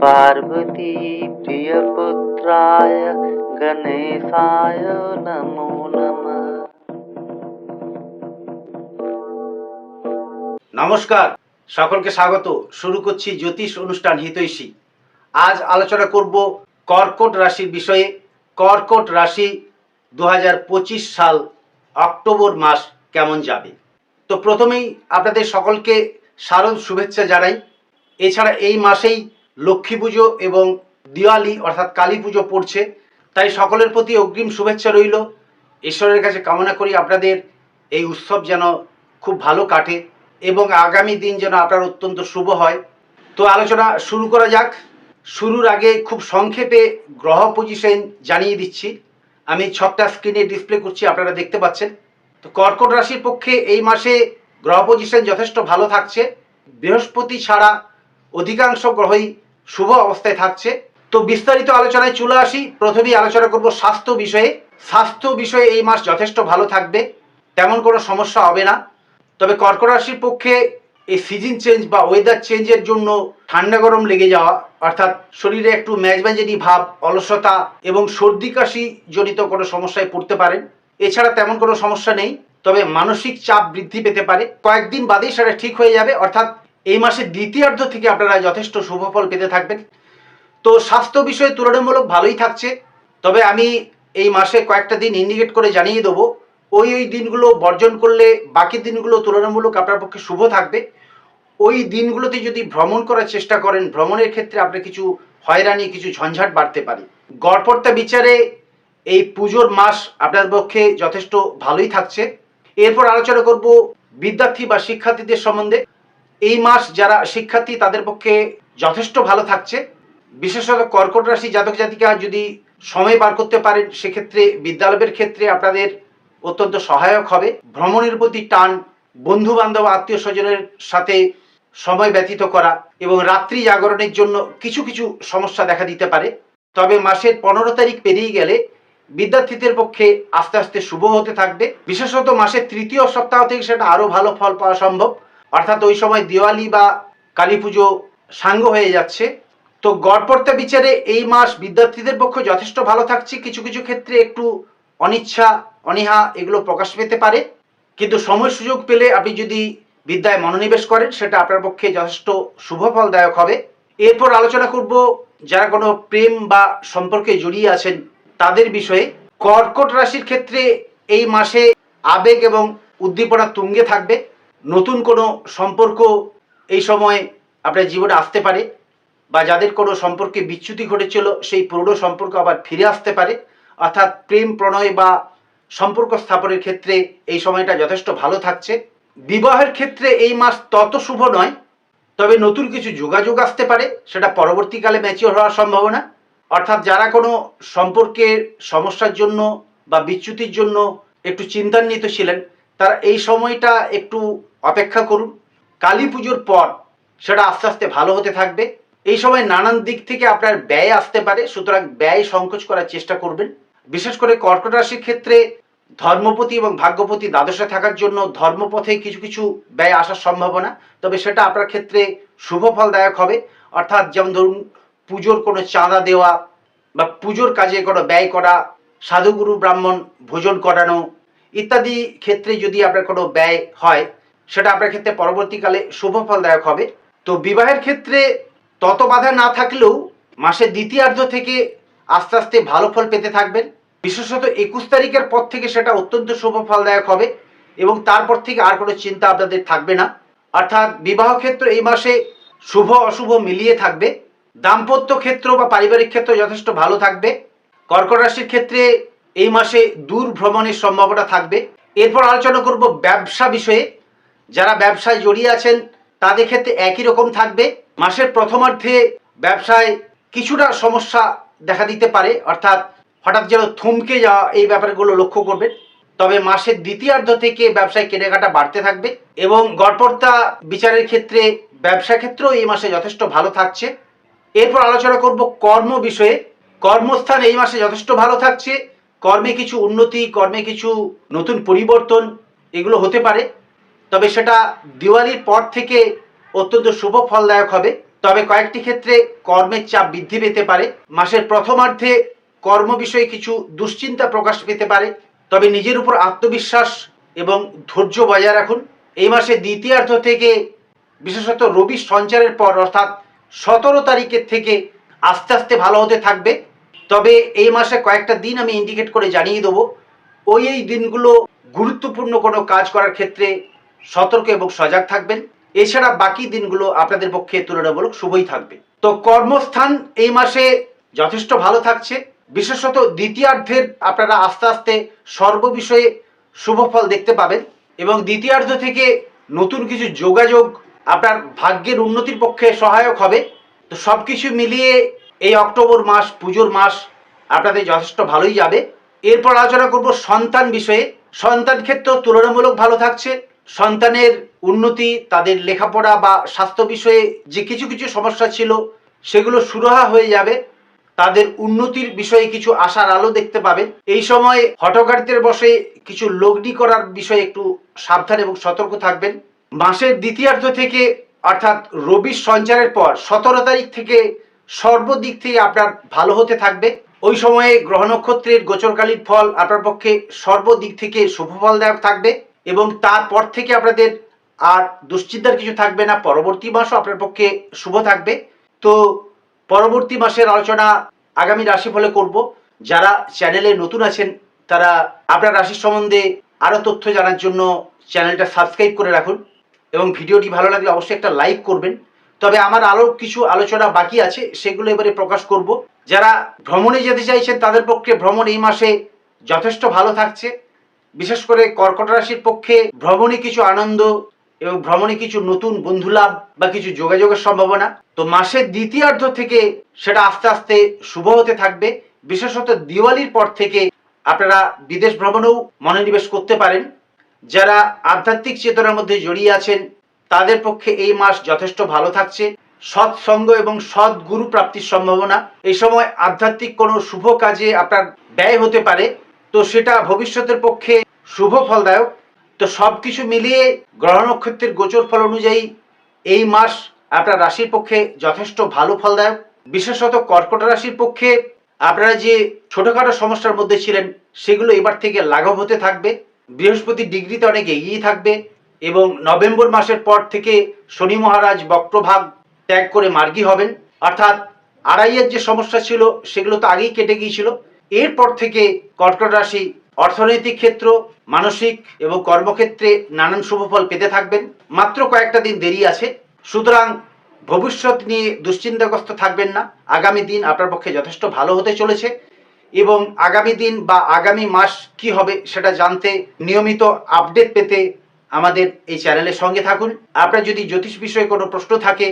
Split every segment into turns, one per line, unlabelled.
पार्वती प्रियपुत्राय गणेशाय नमो नमः
নমস্কার সকলকে স্বাগত শুরু করছি জ্যোতিষ অনুষ্ঠান হিতৈষী আজ আলোচনা করব কর্কট রাশির বিষয়ে কর্কট রাশি দু সাল অক্টোবর মাস কেমন যাবে তো প্রথমেই আপনাদের সকলকে শারদ শুভেচ্ছা জানাই এছাড়া এই মাসেই লক্ষ্মী পুজো এবং দিওয়ালি, অর্থাৎ কালী পুজো পড়ছে। তাই সকলের প্রতি অগ্রিম শুভেচ্ছা রইল। ঈশ্বরের কাছে কামনা করি আপনাদের এই উৎসব যেন খুব ভালো কাটে এবং আগামী দিন যেন আপনার অত্যন্ত শুভ হয়। তো আলোচনা শুরু করা যাক। শুরুর আগে খুব সংক্ষেপে গ্রহ পজিশন জানিয়ে দিচ্ছি। আমি ছকটা স্ক্রিনে ডিসপ্লে করছি, আপনারা দেখতে পাচ্ছেন। তো কর্কট রাশির পক্ষে এই মাসে গ্রহ পজিশন যথেষ্ট ভালো থাকছে। বৃহস্পতি ছাড়া অধিকাংশ গ্রহই শুভ অবস্থায় থাকছে। তো বিস্তারিত আলোচনায় চলে আসি। প্রথমেই আলোচনা করব স্বাস্থ্য বিষয়ে। স্বাস্থ্য বিষয়ে এই মাস যথেষ্ট ভালো থাকবে, তেমন কোনো সমস্যা হবে না। তবে কর্কট রাশির পক্ষে এই সিজন চেঞ্জ বা ওয়েদার চেঞ্জের জন্য ঠান্ডা গরম লেগে যাওয়া, অর্থাৎ শরীরে একটু ম্যাজম্যাজেরি ভাব, অলসতা এবং সর্দি কাশি জনিত কোনো সমস্যায় পড়তে পারেন। এছাড়া তেমন কোনো সমস্যা নেই, তবে মানসিক চাপ বৃদ্ধি পেতে পারে। কয়েকদিন বাদেই সেটা ঠিক হয়ে যাবে, অর্থাৎ এই মাসের দ্বিতীয়ার্ধ থেকে আপনারা যথেষ্ট শুভফল পেতে থাকবেন। তো স্বাস্থ্য বিষয়ে তুলনামূলক ভালোই থাকছে, তবে আমি এই মাসে কয়েকটা দিন ইন্ডিকেট করে জানিয়ে দেবো। ওই ওই দিনগুলো বর্জন করলে বাকি দিনগুলো তুলনামূলক আপনার পক্ষে শুভ থাকবে। ওই দিনগুলোতে যদি ভ্রমণ করার চেষ্টা করেন, ভ্রমণের ক্ষেত্রে আপনার কিছু হয়রানি, কিছু ঝঞ্ঝাট বাড়তে পারে। গড়পড়তা বিচারে এই পুজোর মাস আপনার পক্ষে যথেষ্ট ভালোই থাকছে। এরপর আলোচনা করব বিদ্যার্থী বা শিক্ষার্থীদের সম্বন্ধে। এই মাস যারা শিক্ষার্থী, তাদের পক্ষে যথেষ্ট ভালো থাকছে। বিশেষত কর্কট রাশি জাতক জাতিকা যদি সময় বার করতে পারেন, সেক্ষেত্রে বিদ্যালয়ের ক্ষেত্রে আপনাদের অত্যন্ত সহায়ক হবে। ভ্রমণের প্রতি টান বন্ধু বান্ধব আত্মীয় স্বজনের সাথে সময় ব্যতীত করা এবং রাত্রি জাগরণের জন্য কিছু কিছু সমস্যা দেখা দিতে পারে। তবে মাসের পনেরো তারিখ পেরিয়ে গেলে বিদ্যার্থীদের পক্ষে আস্তে আস্তে শুভ হতে থাকবে। বিশেষত মাসের তৃতীয় সপ্তাহ থেকে সেটা আরও ভালো ফল পাওয়া সম্ভব। অর্থাৎ ওই সময় দিওয়ালি বা কালী পুজো সাঙ্গ হয়ে যাচ্ছে। তো গড়পড়তা বিচারে এই মাস বিদ্যার্থীদের পক্ষে যথেষ্ট ভালো থাকছে। কিছু কিছু ক্ষেত্রে একটু অনিচ্ছা, অনীহা এগুলো প্রকাশ পেতে পারে। কিন্তু সময় সুযোগ পেলে আপনি যদি বিদ্যায় মনোনিবেশ করেন, সেটা আপনার পক্ষে যথেষ্ট শুভ ফলদায়ক হবে। এরপর আলোচনা করব যারা কোনো প্রেম বা সম্পর্কে জড়িয়ে আছেন তাদের বিষয়ে। কর্কট রাশির ক্ষেত্রে এই মাসে আবেগ এবং উদ্দীপনা তুঙ্গে থাকবে। নতুন কোনো সম্পর্ক এই সময় আপনার জীবনে আসতে পারে বা যাদের কোনো সম্পর্কে বিচ্যুতি ঘটেছিল, সেই পুরনো সম্পর্ক আবার ফিরে আসতে পারে। অর্থাৎ প্রেম, প্রণয় বা সম্পর্ক স্থাপনের ক্ষেত্রে এই সময়টা যথেষ্ট ভালো থাকছে। বিবাহের ক্ষেত্রে এই মাস তত শুভ নয়, তবে নতুন কিছু যোগাযোগ আসতে পারে, সেটা পরবর্তীকালে ম্যাচিওর হওয়ার সম্ভাবনা। অর্থাৎ যারা কোনো সম্পর্কের সমস্যার জন্য বা বিচ্যুতির জন্য একটু চিন্তান্বিত ছিলেন, তারা এই সময়টা একটু অপেক্ষা করুন। কালী পুজোর পর সেটা আস্তে আস্তে ভালো হতে থাকবে। এই সময় নানান দিক থেকে আপনার ব্যয় আসতে পারে, সুতরাং ব্যয় সংকোচ করার চেষ্টা করবেন। বিশেষ করে কর্কট রাশির ক্ষেত্রে ধর্মপতি এবং ভাগ্যপতি দ্বাদশে থাকার জন্য ধর্মপথে কিছু কিছু ব্যয় আসার সম্ভাবনা, তবে সেটা আপনার ক্ষেত্রে শুভ ফলদায়ক হবে। অর্থাৎ যেমন ধরুন, পুজোর কোনো চাঁদা দেওয়া বা পুজোর কাজে কোনো ব্যয় করা, সাধুগুরু ব্রাহ্মণ ভোজন করানো ইত্যাদি ক্ষেত্রে যদি আপনার কোনো ব্যয় হয় সেটা আপনার ক্ষেত্রে পরবর্তীকালে শুভ ফলদায়ক হবে। তো বিবাহের ক্ষেত্রে তত বাধা না থাকলেও মাসের দ্বিতীয়ার্ধ থেকে আস্তে আস্তে ভালো ফল পেতে থাকবেন। বিশেষত একুশ তারিখের পর থেকে সেটা অত্যন্ত শুভ ফলদায়ক হবে এবং তারপর থেকে আর কোনো চিন্তা আপনাদের থাকবে না। অর্থাৎ বিবাহ ক্ষেত্র এই মাসে শুভ অশুভ মিলিয়ে থাকবে। দাম্পত্য ক্ষেত্র বা পারিবারিক ক্ষেত্র যথেষ্ট ভালো থাকবে। কর্কট রাশির ক্ষেত্রে এই মাসে দূর ভ্রমণের সম্ভাবনা থাকবে। এরপর আলোচনা করব ব্যবসা বিষয়ে। যারা ব্যবসায় জড়িয়ে আছেন, তাদের ক্ষেত্রে একই রকম থাকবে। মাসের প্রথমার্ধে ব্যবসায় কিছুটা সমস্যা দেখা দিতে পারে, অর্থাৎ হঠাৎ যেন থমকে যাওয়া এই ব্যাপারগুলো লক্ষ্য করবেন। তবে মাসের দ্বিতীয়ার্ধ থেকে ব্যবসায় কেনাকাটা বাড়তে থাকবে এবং গড়পড়তা বিচারের ক্ষেত্রে ব্যবসা ক্ষেত্রেও এই মাসে যথেষ্ট ভালো থাকছে। এরপর আলোচনা করব কর্ম বিষয়ে। কর্মস্থান এই মাসে যথেষ্ট ভালো থাকছে। কর্মে কিছু উন্নতি, কর্মে কিছু নতুন পরিবর্তন এগুলো হতে পারে। তবে সেটা দিওয়ালির পর থেকে অত্যন্ত শুভ ফলদায়ক হবে। তবে কয়েকটি ক্ষেত্রে কর্মের চাপ বৃদ্ধি পেতে পারে। মাসের প্রথমার্ধে কর্ম বিষয়ে কিছু দুশ্চিন্তা প্রকাশ পেতে পারে। তবে নিজের উপর আত্মবিশ্বাস এবং ধৈর্য বজায় রাখুন। এই মাসে দ্বিতীয়ার্ধ থেকে বিশেষত রবি সঞ্চারের পর, অর্থাৎ সতেরো তারিখের থেকে আস্তে আস্তে ভালো হতে থাকবে। তবে এই মাসে কয়েকটা দিন আমি ইন্ডিকেট করে জানিয়ে দেবো। ওই, এই দিনগুলো গুরুত্বপূর্ণ কোনো কাজ করার ক্ষেত্রে সতর্ক এবং সজাগ থাকবেন। এছাড়া বাকি দিনগুলো আপনাদের পক্ষে তুলনামূলক শুভই থাকবে। তো কর্মস্থান এই মাসে যথেষ্ট ভালো থাকছে। বিশেষত দ্বিতীয়ার্ধের আপনারা আস্তে আস্তে সর্ববিষয়ে শুভ ফল দেখতে পাবেন এবং দ্বিতীয়ার্ধ থেকে নতুন কিছু যোগাযোগ আপনার ভাগ্যের উন্নতির পক্ষে সহায়ক হবে। তো সব কিছু মিলিয়ে এই অক্টোবর মাস, পুজোর মাস আপনাদের যথেষ্ট ভালোই যাবে। এরপর আলোচনা করব সন্তান বিষয়ে। সন্তান ক্ষেত্র তুলনামূলক ভালো থাকছে। সন্তানের উন্নতি, তাদের লেখাপড়া বা স্বাস্থ্য বিষয়ে যে কিছু কিছু সমস্যা ছিল, সেগুলো সুরাহা হয়ে যাবে। তাদের উন্নতির বিষয়ে কিছু আশার আলো দেখতে পাবেন এই সময় হটকারিতের বসে কিছু লগ্নি করার বিষয়ে একটু সাবধান এবং সতর্ক থাকবেন। মাসের দ্বিতীয়ার্ধ থেকে, অর্থাৎ রবির সঞ্চারের পর সতেরো তারিখ থেকে সর্বদিক থেকে আপনার ভালো হতে থাকবে। ওই সময়ে গ্রহ নক্ষত্রের গোচরকালীন ফল আপনার পক্ষে সর্বদিক থেকে শুভ ফলদায়ক থাকবে। এবং তারপর থেকে আপনাদের আর দুশ্চিন্তার কিছু থাকবে না। পরবর্তী মাসও আপনার পক্ষে শুভ থাকবে। তো পরবর্তী মাসের আলোচনা আগামী রাশিফলে করব। যারা চ্যানেলে নতুন আছেন, তারা আপনার রাশির সম্বন্ধে আরও তথ্য জানার জন্য চ্যানেলটা সাবস্ক্রাইব করে রাখুন এবং ভিডিওটি ভালো লাগলে অবশ্যই একটা লাইক করবেন। তবে আমার আরও কিছু আলোচনা বাকি আছে, সেগুলো এবারে প্রকাশ করব। যারা ভ্রমণে যেতে চাইছেন, তাদের পক্ষে ভ্রমণ এই মাসে যথেষ্ট ভালো থাকছে। বিশেষ করে কর্কট রাশির পক্ষে ভ্রমণে কিছু আনন্দ এবং ভ্রমণে কিছু নতুন বন্ধুলাভ বা কিছু যোগাযোগের সম্ভাবনা। তো মাসের দ্বিতীয়ার্ধ থেকে সেটা আস্তে আস্তে শুভ হতে থাকবে। বিশেষত দিওয়ালির পর থেকে আপনারা বিদেশ ভ্রমণেও মনোনিবেশ করতে পারেন। যারা আধ্যাত্মিক চেতনার মধ্যে জড়িয়ে আছেন, তাদের পক্ষে এই মাস যথেষ্ট ভালো থাকছে। সৎসঙ্গ এবং সৎ গুরু প্রাপ্তির সম্ভাবনা। এই সময় আধ্যাত্মিক কোনো শুভ কাজে আপনার ব্যয় হতে পারে। তো সেটা ভবিষ্যতের পক্ষে শুভ ফলদায়ক। তো সব কিছু মিলিয়ে গ্রহ নক্ষত্রের গোচর ফল অনুযায়ী এই মাস আপনার রাশির পক্ষে যথেষ্ট ভালো ফলদায়ক। বিশেষত কর্কট রাশির পক্ষে আপনারা যে ছোটখাটো সমস্যার মধ্যে ছিলেন, সেগুলো এবার থেকে লাঘব হতে থাকবে। বৃহস্পতি ডিগ্রিতে অনেক এগিয়ে থাকবে এবং নভেম্বর মাসের পর থেকে শনি মহারাজ বক্রভাগ ত্যাগ করে মার্গী হবেন। অর্থাৎ আড়াইয়ের যে সমস্যা ছিল, সেগুলো তো আগেই কেটে গিয়েছিল। এরপর থেকে কর্কট রাশি অর্থনৈতিক ক্ষেত্র, মানসিক এবং কর্মক্ষেত্রে নানান শুভফল পেতে থাকবেন। মাত্র কয়েকটা দিন দেরি আছে, সুতরাং ভবিষ্যৎ নিয়ে দুশ্চিন্তাগ্রস্ত থাকবেন না। আগামী দিন আপনার পক্ষে যথেষ্ট ভালো হতে চলেছে এবং আগামী দিন বা আগামী মাস কি হবে সেটা জানতে নিয়মিত আপডেট পেতে আমাদের এই চ্যানেলের সঙ্গে থাকুন। আপনার যদি জ্যোতিষ বিষয়ে কোনো প্রশ্ন থাকে,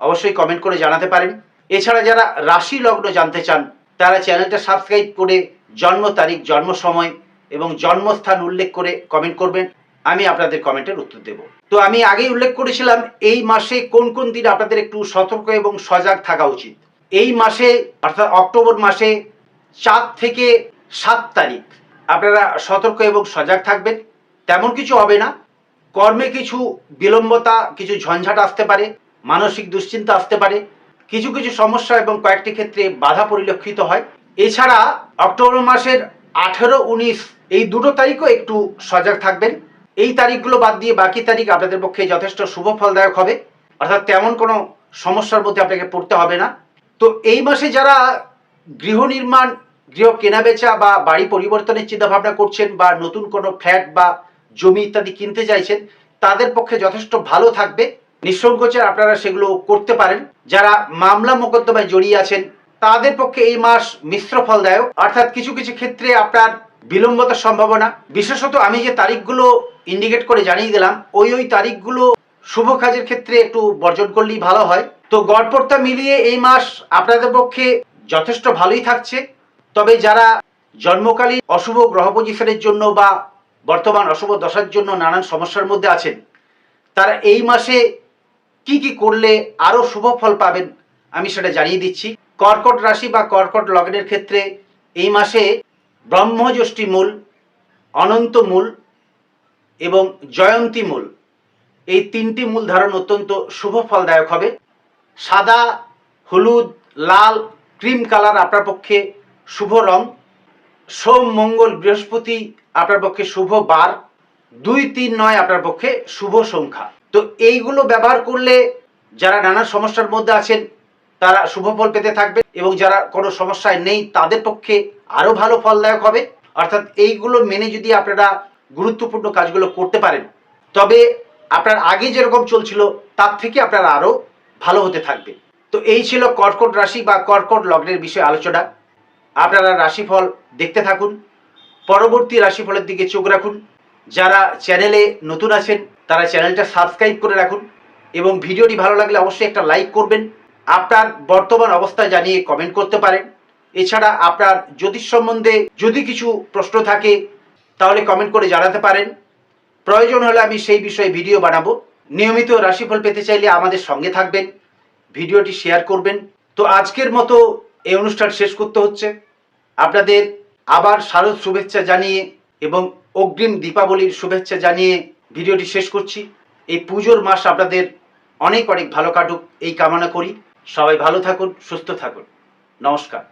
অবশ্যই কমেন্ট করে জানাতে পারেন। এছাড়া যারা রাশি লগ্ন জানতে চান তারা চ্যানেলটা সাবস্ক্রাইব করে জন্ম তারিখ, জন্ম সময় এবং জন্মস্থান উল্লেখ করে কমেন্ট করবেন। আমি আপনাদের কমেন্টের উত্তর দেব। তো আমি আগেই উল্লেখ করেছিলাম, এই মাসে কোন কোন দিন আপনাদের একটু সতর্ক এবং সজাগ থাকা উচিত? এই মাসে, অর্থাৎ অক্টোবর মাসে চার থেকে সাত তারিখ আপনারা সতর্ক এবং সজাগ থাকবেন। তেমন কিছু হবে না। কর্মে কিছু বিলম্বতা, কিছু ঝঞ্ঝাট আসতে পারে, মানসিক দুশ্চিন্তা আসতে পারে। কিছু কিছু সমস্যা এবং কয়েকটি ক্ষেত্রে বাধা পরিলক্ষিত হয়। এছাড়া অক্টোবর মাসের আঠেরো উনিশ এই দুটো তারিখও একটু সজাগ থাকবেন। এই তারিখগুলো বাদ দিয়ে বাকি তারিখ আপনাদের পক্ষে যথেষ্ট শুভ ফলদায়ক হবে। অর্থাৎ তেমন কোনো সমস্যার মধ্যে আপনাকে পড়তে হবে না। তো এই মাসে যারা গৃহ নির্মাণ, গৃহ কেনাবেচা বা বাড়ি পরিবর্তনের চিন্তাভাবনা করছেন বা নতুন কোনো ফ্ল্যাট বা জমি ইত্যাদি কিনতে চাইছেন, তাদের পক্ষে যথেষ্ট ভালো থাকবে। নিঃসংকোচে আপনারা সেগুলো করতে পারেন। যারা মামলা মোকদ্দমায় জড়িয়ে আছেন, তাদের পক্ষে এই মাস মিশ্র ফলদায়ক। অর্থাৎ কিছু কিছু ক্ষেত্রে আপনার বিলম্বতার সম্ভাবনা। বিশেষত আমি যে তারিখগুলো ইন্ডিকেট করে জানিয়ে দিলাম, ওই ওই তারিখগুলো শুভ কাজের ক্ষেত্রে একটু বর্জন করলেই ভালো হয়। তো গড়পড়তা মিলিয়ে এই মাস আপনাদের পক্ষে যথেষ্ট ভালোই থাকছে। তবে যারা জন্মকালীন অশুভ গ্রহ পজিশনের জন্য বা বর্তমান অশুভ দশার জন্য নানান সমস্যার মধ্যে আছেন, তারা এই মাসে কি কি করলে আরও শুভ ফল পাবেন, আমি সেটা জানিয়ে দিচ্ছি। কর্কট রাশি বা কর্কট লগ্নের ক্ষেত্রে এই মাসে ব্রহ্মজ্যোষ্ঠী মূল, অনন্ত মূল এবং জয়ন্তী মূল, এই তিনটি মূল ধারণ অত্যন্ত শুভ ফলদায়ক হবে। সাদা, হলুদ, লাল, ক্রিম কালার আপনার পক্ষে শুভ রং। সোম, মঙ্গল, বৃহস্পতি আপনার পক্ষে শুভ বার। দুই, তিন, নয় আপনার পক্ষে শুভ সংখ্যা। তো এইগুলো ব্যবহার করলে যারা নানা সমস্যার মধ্যে আছেন, তারা শুভ ফল পেতে থাকবে এবং যারা কোনো সমস্যায় নেই, তাদের পক্ষে আরও ভালো ফলদায়ক হবে। অর্থাৎ এইগুলো মেনে যদি আপনারা গুরুত্বপূর্ণ কাজগুলো করতে পারেন, তবে আপনার আগে যেরকম চলছিল, তার থেকে আপনারা আরও ভালো হতে থাকবে। তো এই ছিল কর্কট রাশি বা কর্কট লগ্নের বিষয়ে আলোচনা। আপনারা রাশিফল দেখতে থাকুন। পরবর্তী রাশিফলের দিকে চোখ রাখুন। যারা চ্যানেলে নতুন আছেন তারা চ্যানেলটা সাবস্ক্রাইব করে রাখুন এবং ভিডিওটি ভালো লাগলে অবশ্যই একটা লাইক করবেন। আপনার বর্তমান অবস্থা জানিয়ে কমেন্ট করতে পারেন। এছাড়া আপনার জ্যোতিষ সম্বন্ধে যদি কিছু প্রশ্ন থাকে, তাহলে কমেন্ট করে জানাতে পারেন। প্রয়োজন হলে আমি সেই বিষয়ে ভিডিও বানাবো। নিয়মিত রাশিফল পেতে চাইলে আমাদের সঙ্গে থাকবেন, ভিডিওটি শেয়ার করবেন। তো আজকের মতো এই অনুষ্ঠান শেষ করতে হচ্ছে। আপনাদের আবার শারদ শুভেচ্ছা জানিয়ে এবং অগ্রিম দীপাবলির শুভেচ্ছা জানিয়ে ভিডিওটি শেষ করছি। এই পুজোর মাস আপনাদের অনেক অনেক ভালো কাটুক, এই কামনা করি। সবাই ভালো থাকুন, সুস্থ থাকুন। নমস্কার।